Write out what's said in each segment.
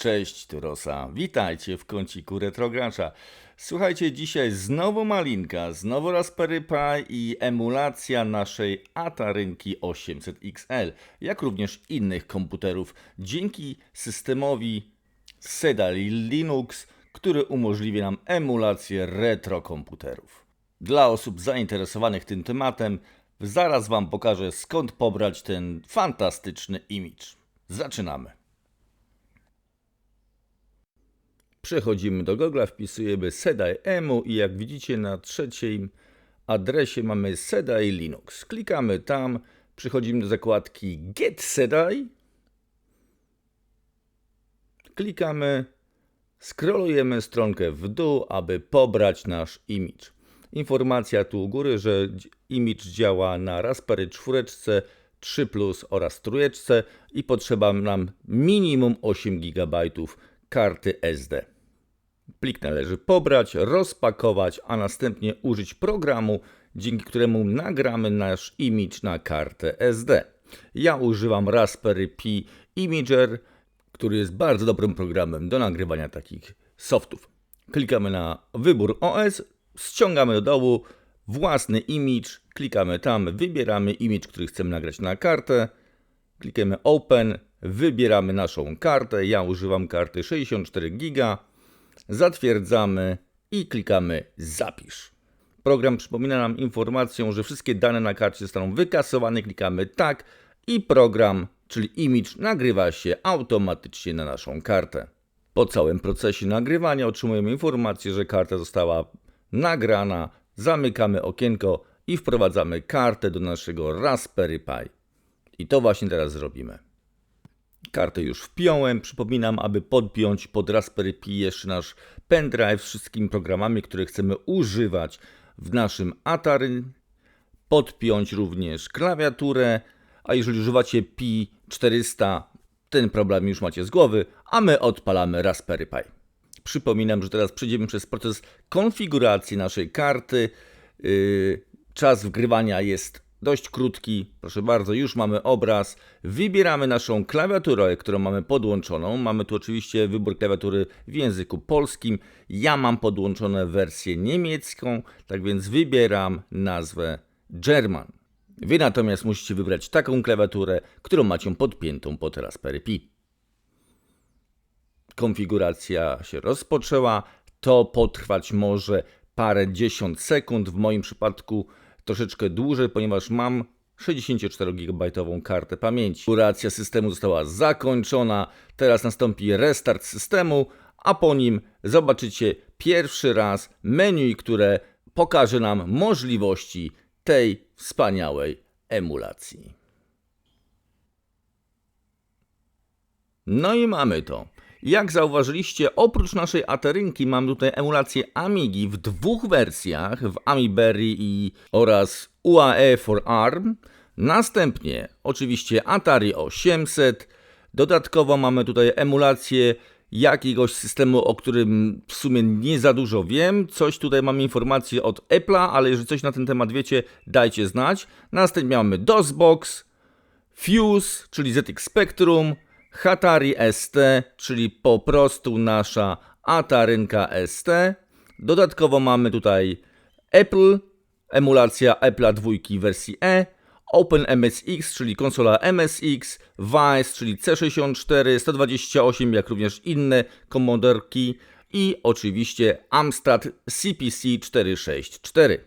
Cześć, tu Rosa. Witajcie w kąciku Retrogracza. Słuchajcie, dzisiaj znowu malinka, znowu Raspberry Pi i emulacja naszej Atarynki 800XL, jak również innych komputerów, dzięki systemowi SEDA Linux, który umożliwia nam emulację retro komputerów. Dla osób zainteresowanych tym tematem, zaraz Wam pokażę skąd pobrać ten fantastyczny image. Zaczynamy. Przechodzimy do Google, wpisujemy Sedai Emu i jak widzicie na trzecim adresie mamy Sedai Linux. Klikamy tam, przechodzimy do zakładki Get Sedai. Klikamy, scrollujemy stronkę w dół, aby pobrać nasz image. Informacja tu u góry, że image działa na Raspberry 4, 3 Plus oraz trójeczce i potrzeba nam minimum 8 GB karty SD. Plik należy pobrać, rozpakować, a następnie użyć programu, dzięki któremu nagramy nasz image na kartę SD. Ja używam Raspberry Pi Imager, który jest bardzo dobrym programem do nagrywania takich softów. Klikamy na wybór OS, ściągamy do dołu własny image, klikamy tam, wybieramy image, który chcemy nagrać na kartę, klikamy Open, wybieramy naszą kartę. Ja używam karty 64 GB. Zatwierdzamy i klikamy Zapisz. Program przypomina nam informację, że wszystkie dane na karcie zostaną wykasowane. Klikamy tak i program, czyli image, nagrywa się automatycznie na naszą kartę. Po całym procesie nagrywania otrzymujemy informację, że karta została nagrana. Zamykamy okienko i wprowadzamy kartę do naszego Raspberry Pi. I to właśnie teraz zrobimy. Kartę już wpiąłem. Przypominam, aby podpiąć pod Raspberry Pi jeszcze nasz pendrive z wszystkimi programami, które chcemy używać w naszym Atari. Podpiąć również klawiaturę, a jeżeli używacie Pi 400, ten problem już macie z głowy, a my odpalamy Raspberry Pi. Przypominam, że teraz przejdziemy przez proces konfiguracji naszej karty. Yy, czas wgrywania jest dość krótki. Proszę bardzo, już mamy obraz. Wybieramy naszą klawiaturę, którą mamy podłączoną. Mamy tu oczywiście wybór klawiatury w języku polskim. Ja mam podłączone wersję niemiecką, tak więc wybieram nazwę German. Wy natomiast musicie wybrać taką klawiaturę, którą macie podpiętą pod Raspberry Pi. Konfiguracja się rozpoczęła. To potrwać może parę dziesiąt sekund. W moim przypadku troszeczkę dłużej, ponieważ mam 64 GB kartę pamięci. Konfiguracja systemu została zakończona. Teraz nastąpi restart systemu, a po nim zobaczycie pierwszy raz menu, które pokaże nam możliwości tej wspaniałej emulacji. No i mamy to. Jak zauważyliście, oprócz naszej Aterynki mam tutaj emulację Amigi w dwóch wersjach, w AmiBerry i oraz UAE for ARM. Następnie oczywiście Atari 800. Dodatkowo mamy tutaj emulację jakiegoś systemu, o którym w sumie nie za dużo wiem. Coś tutaj mam informacje od Apple'a, ale jeżeli coś na ten temat wiecie, dajcie znać. Następnie mamy DOSBox, Fuse, czyli ZX Spectrum, Hatari ST, czyli po prostu nasza Atarynka ST. Dodatkowo mamy tutaj Apple, emulacja Apple'a 2 wersji E, OpenMSX, czyli konsola MSX, Vice, czyli C64, 128, jak również inne komodorki i oczywiście Amstrad CPC 464.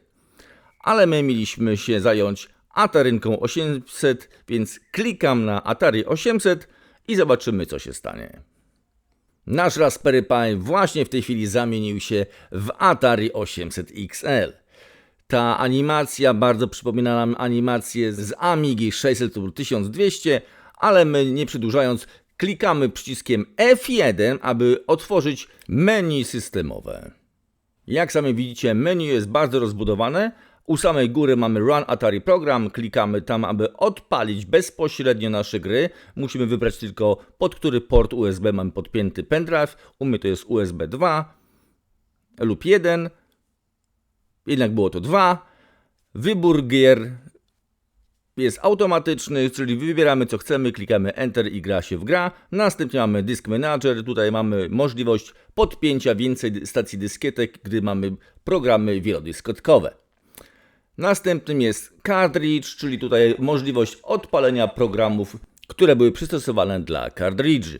Ale my mieliśmy się zająć Atarynką 800, więc klikam na Atari 800 i zobaczymy, co się stanie. Nasz Raspberry Pi właśnie w tej chwili zamienił się w Atari 800 XL. Ta animacja bardzo przypomina nam animację z Amigi 600 1200, ale my nie przedłużając klikamy przyciskiem F1, aby otworzyć menu systemowe. Jak sami widzicie, menu jest bardzo rozbudowane, u samej góry mamy Run Atari Program, klikamy tam, aby odpalić bezpośrednio nasze gry. Musimy wybrać tylko pod który port USB mamy podpięty pendrive. U mnie to jest USB 2 lub 1. Jednak było to 2. Wybór gier jest automatyczny, czyli wybieramy co chcemy, klikamy Enter i gra się w gra. Następnie mamy Disk Manager, tutaj mamy możliwość podpięcia więcej stacji dyskietek, gdy mamy programy wielodyskotkowe. Następnym jest cartridge, czyli tutaj możliwość odpalenia programów, które były przystosowane dla cartridge'y.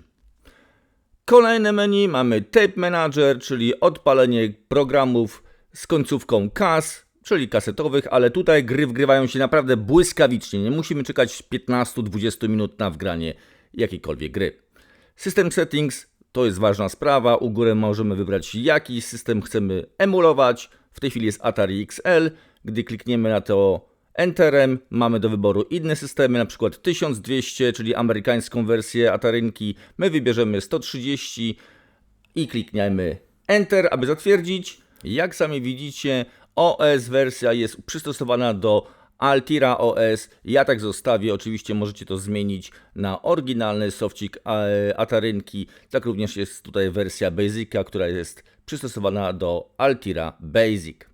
Kolejne menu mamy Tape Manager, czyli odpalenie programów z końcówką CAS, czyli kasetowych, ale tutaj gry wgrywają się naprawdę błyskawicznie. Nie musimy czekać 15-20 minut na wgranie jakiejkolwiek gry. System Settings to jest ważna sprawa. U góry możemy wybrać jaki system chcemy emulować. W tej chwili jest Atari XL. Gdy klikniemy na to Enterem, mamy do wyboru inne systemy, na przykład 1200, czyli amerykańską wersję Atarynki. My wybierzemy 130 i klikniemy Enter, aby zatwierdzić. Jak sami widzicie, OS wersja jest przystosowana do Altira OS. Ja tak zostawię, oczywiście możecie to zmienić na oryginalny sofcik e, Atarynki. Tak również jest tutaj wersja Basica, która jest przystosowana do Altira Basic.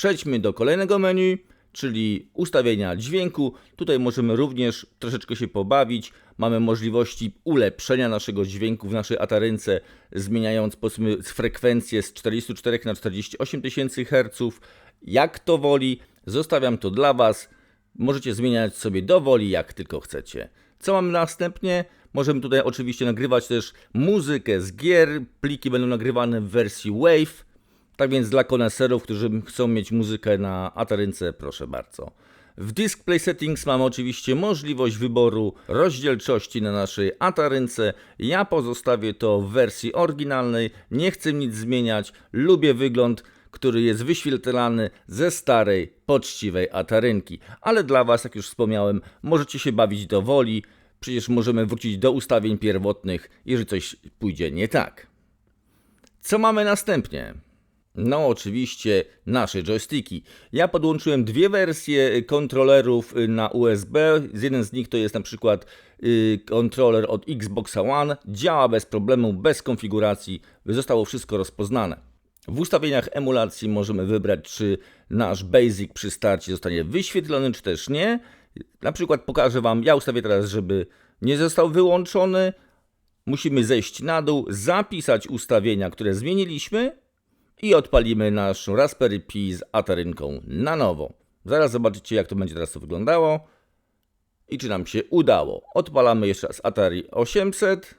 Przejdźmy do kolejnego menu, czyli ustawienia dźwięku. Tutaj możemy również troszeczkę się pobawić. Mamy możliwości ulepszenia naszego dźwięku w naszej atarynce, zmieniając powiedzmy frekwencję z 44 na 48 tysięcy Hz. Jak to woli, zostawiam to dla Was. Możecie zmieniać sobie do woli, jak tylko chcecie. Co mamy następnie? Możemy tutaj oczywiście nagrywać też muzykę z gier. Pliki będą nagrywane w wersji WAV. Tak więc dla koneserów, którzy chcą mieć muzykę na Atarynce, proszę bardzo. W Display Settings mamy oczywiście możliwość wyboru rozdzielczości na naszej Atarynce. Ja pozostawię to w wersji oryginalnej, nie chcę nic zmieniać, lubię wygląd, który jest wyświetlany ze starej, poczciwej Atarynki. Ale dla Was, jak już wspomniałem, możecie się bawić do woli, przecież możemy wrócić do ustawień pierwotnych, jeżeli coś pójdzie nie tak. Co mamy następnie? No, oczywiście nasze joysticki. Ja podłączyłem dwie wersje kontrolerów na USB. Jeden z nich to jest na przykład y, kontroler od Xbox One. Działa bez problemu, bez konfiguracji. Zostało wszystko rozpoznane. W ustawieniach emulacji możemy wybrać, czy nasz Basic przy starcie zostanie wyświetlony, czy też nie. Na przykład pokażę Wam, ja ustawię teraz, żeby nie został wyłączony. Musimy zejść na dół, zapisać ustawienia, które zmieniliśmy i odpalimy naszą Raspberry Pi z atarynką na nowo. Zaraz zobaczycie, jak to będzie teraz to wyglądało i czy nam się udało. Odpalamy jeszcze raz Atari 800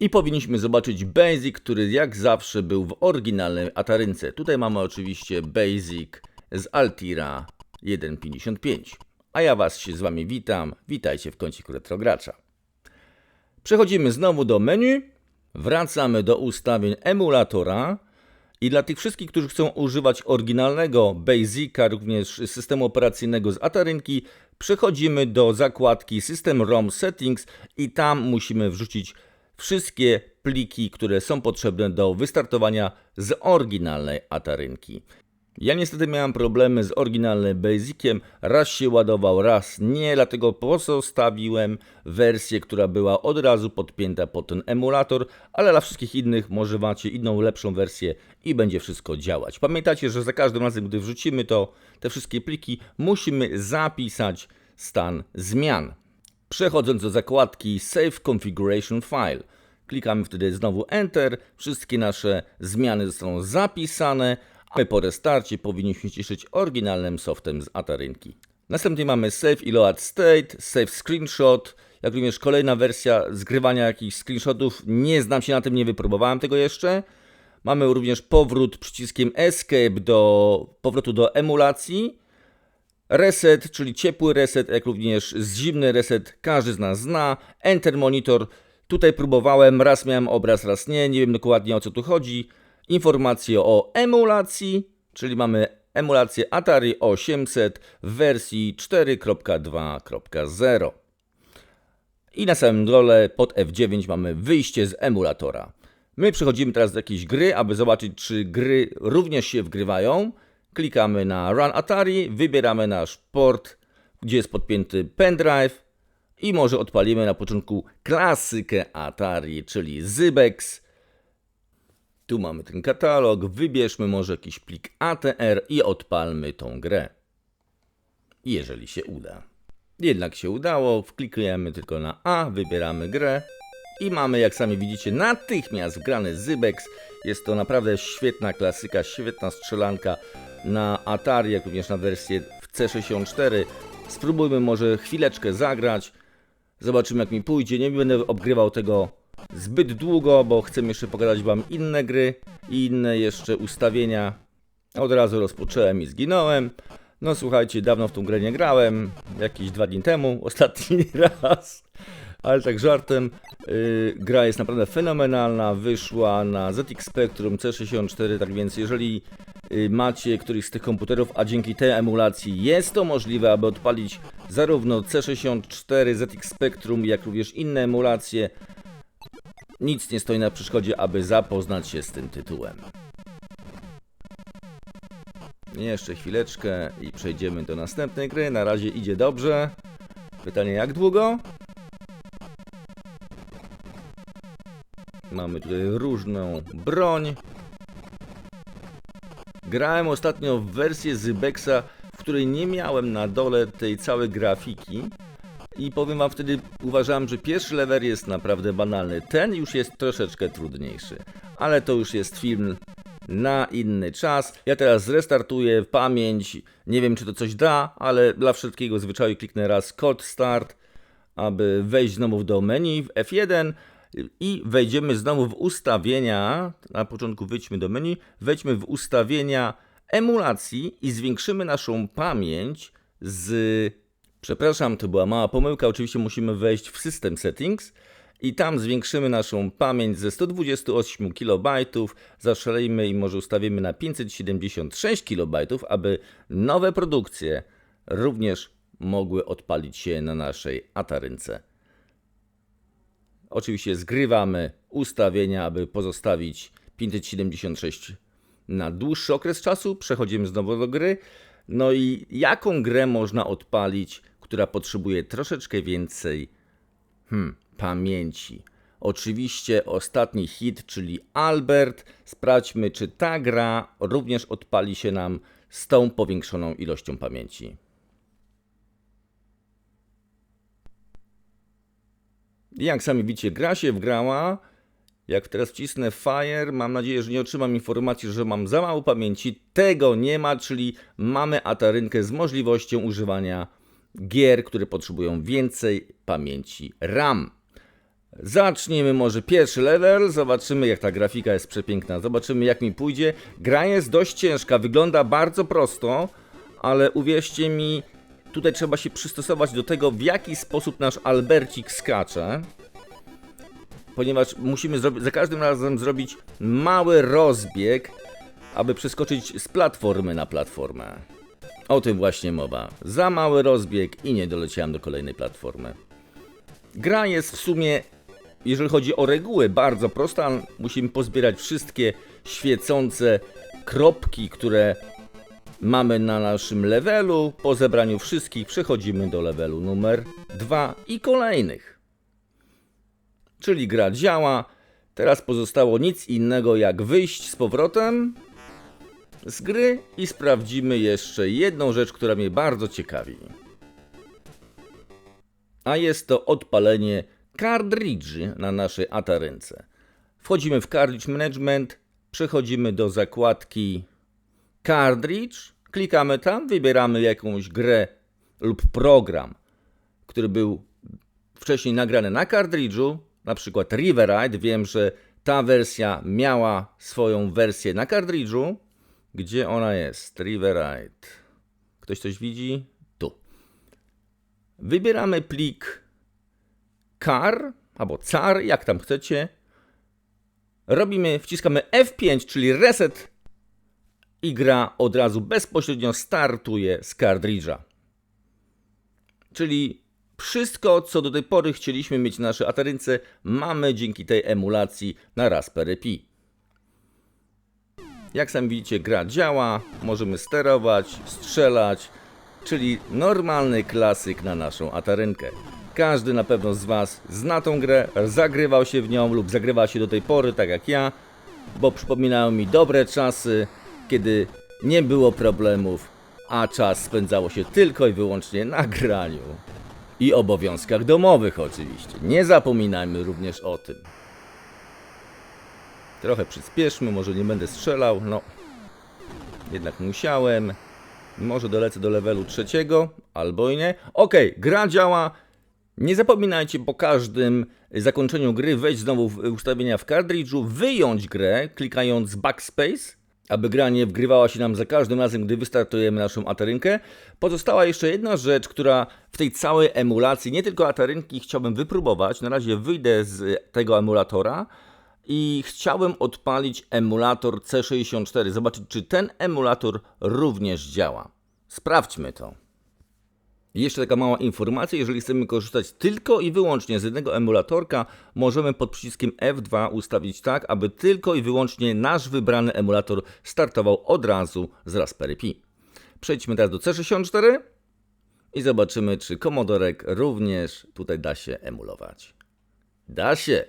i powinniśmy zobaczyć Basic, który jak zawsze był w oryginalnej Atarynce. Tutaj mamy oczywiście Basic z Altira 1.55. A ja Was się z Wami witam. Witajcie w kąciku Retrogracza. Przechodzimy znowu do menu. Wracamy do ustawień emulatora. I dla tych wszystkich, którzy chcą używać oryginalnego Basica, również systemu operacyjnego z Atarynki, przechodzimy do zakładki System ROM Settings i tam musimy wrzucić wszystkie pliki, które są potrzebne do wystartowania z oryginalnej Atarynki. Ja niestety miałem problemy z oryginalnym Basiciem, raz się ładował, raz nie, dlatego pozostawiłem wersję, która była od razu podpięta pod ten emulator, ale dla wszystkich innych może macie inną, lepszą wersję i będzie wszystko działać. Pamiętajcie, że za każdym razem, gdy wrzucimy to, te wszystkie pliki, musimy zapisać stan zmian. Przechodząc do zakładki Save Configuration File, klikamy wtedy znowu Enter, wszystkie nasze zmiany zostaną zapisane, My po restarcie powinniśmy się cieszyć oryginalnym softem z Atarynki. Następnie mamy Save i Load State, Save Screenshot, jak również kolejna wersja zgrywania jakichś screenshotów. Nie znam się na tym, nie wypróbowałem tego jeszcze. Mamy również powrót przyciskiem Escape do powrotu do emulacji. Reset, czyli ciepły reset, jak również zimny reset, każdy z nas zna. Enter Monitor, tutaj próbowałem, raz miałem obraz, raz nie, nie wiem dokładnie o co tu chodzi informacje o emulacji, czyli mamy emulację Atari 800 w wersji 4.2.0. I na samym dole pod F9 mamy wyjście z emulatora. My przechodzimy teraz do jakiejś gry, aby zobaczyć, czy gry również się wgrywają. Klikamy na Run Atari, wybieramy nasz port, gdzie jest podpięty pendrive i może odpalimy na początku klasykę Atari, czyli Zybex tu mamy ten katalog, wybierzmy może jakiś plik ATR i odpalmy tą grę. jeżeli się uda. Jednak się udało, wklikujemy tylko na A, wybieramy grę i mamy, jak sami widzicie, natychmiast wgrany Zybex. Jest to naprawdę świetna klasyka, świetna strzelanka na Atari, jak również na wersję w C64. Spróbujmy może chwileczkę zagrać. Zobaczymy jak mi pójdzie. Nie będę obgrywał tego zbyt długo, bo chcę jeszcze pokazać Wam inne gry i inne jeszcze ustawienia. Od razu rozpocząłem i zginąłem. No słuchajcie, dawno w tą grę nie grałem. Jakieś dwa dni temu, ostatni raz. Ale tak żartem, yy, gra jest naprawdę fenomenalna, wyszła na ZX Spectrum C64, tak więc jeżeli yy, macie któryś z tych komputerów, a dzięki tej emulacji jest to możliwe, aby odpalić zarówno C64, ZX Spectrum, jak również inne emulacje, nic nie stoi na przeszkodzie, aby zapoznać się z tym tytułem. Jeszcze chwileczkę i przejdziemy do następnej gry. Na razie idzie dobrze. Pytanie jak długo? Mamy tutaj różną broń. Grałem ostatnio w wersję Zybexa, w której nie miałem na dole tej całej grafiki. I powiem wam wtedy, uważałem, że pierwszy level jest naprawdę banalny. Ten już jest troszeczkę trudniejszy. Ale to już jest film na inny czas. Ja teraz zrestartuję pamięć. Nie wiem, czy to coś da, ale dla wszystkiego zwyczaju kliknę raz Code Start, aby wejść znowu do menu w F1 i wejdziemy znowu w ustawienia. Na początku wejdźmy do menu, wejdźmy w ustawienia emulacji i zwiększymy naszą pamięć z. Przepraszam, to była mała pomyłka. Oczywiście musimy wejść w System Settings i tam zwiększymy naszą pamięć ze 128 KB, zaszalejmy i może ustawimy na 576 KB, aby nowe produkcje również mogły odpalić się na naszej Atarynce. Oczywiście zgrywamy ustawienia, aby pozostawić 576 na dłuższy okres czasu. Przechodzimy znowu do gry. No i jaką grę można odpalić, która potrzebuje troszeczkę więcej hmm, pamięci? Oczywiście ostatni hit, czyli Albert. Sprawdźmy, czy ta gra również odpali się nam z tą powiększoną ilością pamięci. Jak sami widzicie, gra się wgrała. Jak teraz wcisnę Fire, mam nadzieję, że nie otrzymam informacji, że mam za mało pamięci. Tego nie ma, czyli mamy Atarynkę z możliwością używania gier, które potrzebują więcej pamięci RAM. Zacznijmy może pierwszy level, zobaczymy jak ta grafika jest przepiękna, zobaczymy jak mi pójdzie. Gra jest dość ciężka, wygląda bardzo prosto, ale uwierzcie mi, tutaj trzeba się przystosować do tego, w jaki sposób nasz Albercik skacze. Ponieważ musimy za każdym razem zrobić mały rozbieg, aby przeskoczyć z platformy na platformę. O tym właśnie mowa. Za mały rozbieg i nie doleciałem do kolejnej platformy. Gra jest w sumie, jeżeli chodzi o reguły, bardzo prosta. Musimy pozbierać wszystkie świecące kropki, które mamy na naszym levelu. Po zebraniu wszystkich przechodzimy do levelu numer 2 i kolejnych. Czyli gra działa. Teraz pozostało nic innego jak wyjść z powrotem z gry i sprawdzimy jeszcze jedną rzecz, która mnie bardzo ciekawi. A jest to odpalenie kartridży na naszej Atarynce. Wchodzimy w Cartridge Management, przechodzimy do zakładki Cartridge, klikamy tam, wybieramy jakąś grę lub program, który był wcześniej nagrany na kartridżu, na przykład Riveride. Wiem, że ta wersja miała swoją wersję na kartridżu. Gdzie ona jest? Riveride. Ktoś coś widzi? Tu. Wybieramy plik car albo car, jak tam chcecie. Robimy, wciskamy F5, czyli reset i gra od razu bezpośrednio startuje z kartridża. Czyli wszystko, co do tej pory chcieliśmy mieć na naszej Atarynce, mamy dzięki tej emulacji na Raspberry Pi. Jak sami widzicie, gra działa, możemy sterować, strzelać, czyli normalny klasyk na naszą Atarynkę. Każdy na pewno z Was zna tą grę, zagrywał się w nią lub zagrywa się do tej pory, tak jak ja, bo przypominają mi dobre czasy, kiedy nie było problemów, a czas spędzało się tylko i wyłącznie na graniu. I obowiązkach domowych oczywiście. Nie zapominajmy również o tym. Trochę przyspieszmy, może nie będę strzelał, no. Jednak musiałem. Może dolecę do levelu trzeciego, albo i nie. Okej, gra działa. Nie zapominajcie po każdym zakończeniu gry wejść znowu w ustawienia w kartridżu, wyjąć grę klikając backspace, aby gra nie wgrywała się nam za każdym razem, gdy wystartujemy naszą atarynkę. Pozostała jeszcze jedna rzecz, która w tej całej emulacji, nie tylko atarynki, chciałbym wypróbować. Na razie wyjdę z tego emulatora i chciałem odpalić emulator C64, zobaczyć czy ten emulator również działa. Sprawdźmy to. Jeszcze taka mała informacja, jeżeli chcemy korzystać tylko i wyłącznie z jednego emulatorka, możemy pod przyciskiem F2 ustawić tak, aby tylko i wyłącznie nasz wybrany emulator startował od razu z Raspberry Pi. Przejdźmy teraz do C64 i zobaczymy, czy Commodorek również tutaj da się emulować. Da się!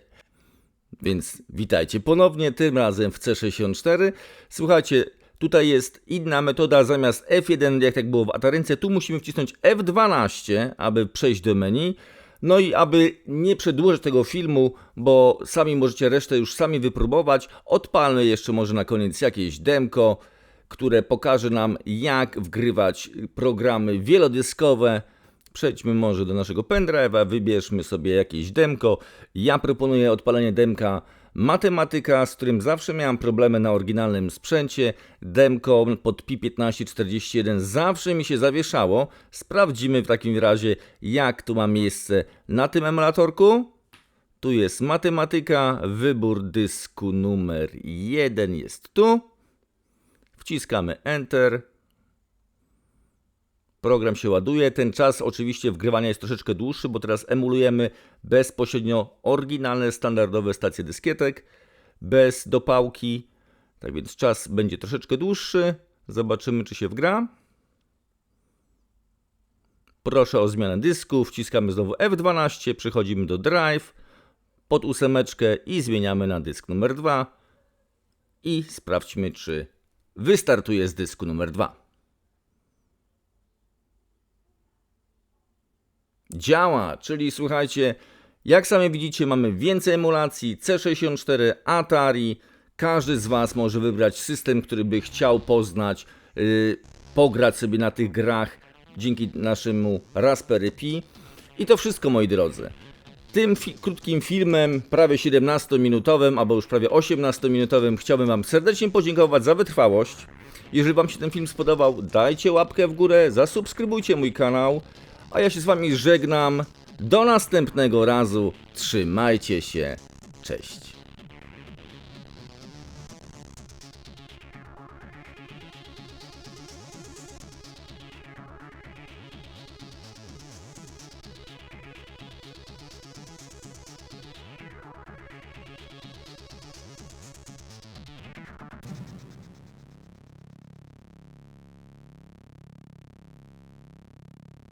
Więc witajcie ponownie, tym razem w C64. Słuchajcie, tutaj jest inna metoda, zamiast F1, jak tak było w Atarynce, tu musimy wcisnąć F12, aby przejść do menu. No i aby nie przedłużyć tego filmu, bo sami możecie resztę już sami wypróbować, odpalmy jeszcze może na koniec jakieś demko, które pokaże nam jak wgrywać programy wielodyskowe. Przejdźmy może do naszego pendrive'a, wybierzmy sobie jakieś demko. Ja proponuję odpalenie demka Matematyka, z którym zawsze miałem problemy na oryginalnym sprzęcie. Demko pod Pi1541 zawsze mi się zawieszało. Sprawdzimy w takim razie, jak to ma miejsce na tym emulatorku. Tu jest matematyka, wybór dysku numer 1 jest tu. Wciskamy Enter. Program się ładuje. Ten czas oczywiście wgrywania jest troszeczkę dłuższy, bo teraz emulujemy bezpośrednio oryginalne, standardowe stacje dyskietek, bez dopałki. Tak więc czas będzie troszeczkę dłuższy. Zobaczymy, czy się wgra. Proszę o zmianę dysku. Wciskamy znowu F12, przechodzimy do Drive, pod ósemeczkę i zmieniamy na dysk numer 2. I sprawdźmy, czy wystartuje z dysku numer 2. działa, czyli słuchajcie, jak sami widzicie, mamy więcej emulacji, C64, Atari. Każdy z Was może wybrać system, który by chciał poznać, yy, pograć sobie na tych grach dzięki naszemu Raspberry Pi. I to wszystko, moi drodzy. Tym fi krótkim filmem, prawie 17-minutowym, albo już prawie 18-minutowym, chciałbym Wam serdecznie podziękować za wytrwałość. Jeżeli Wam się ten film spodobał, dajcie łapkę w górę, zasubskrybujcie mój kanał. A ja się z wami żegnam. Do następnego razu. Trzymajcie się. Cześć.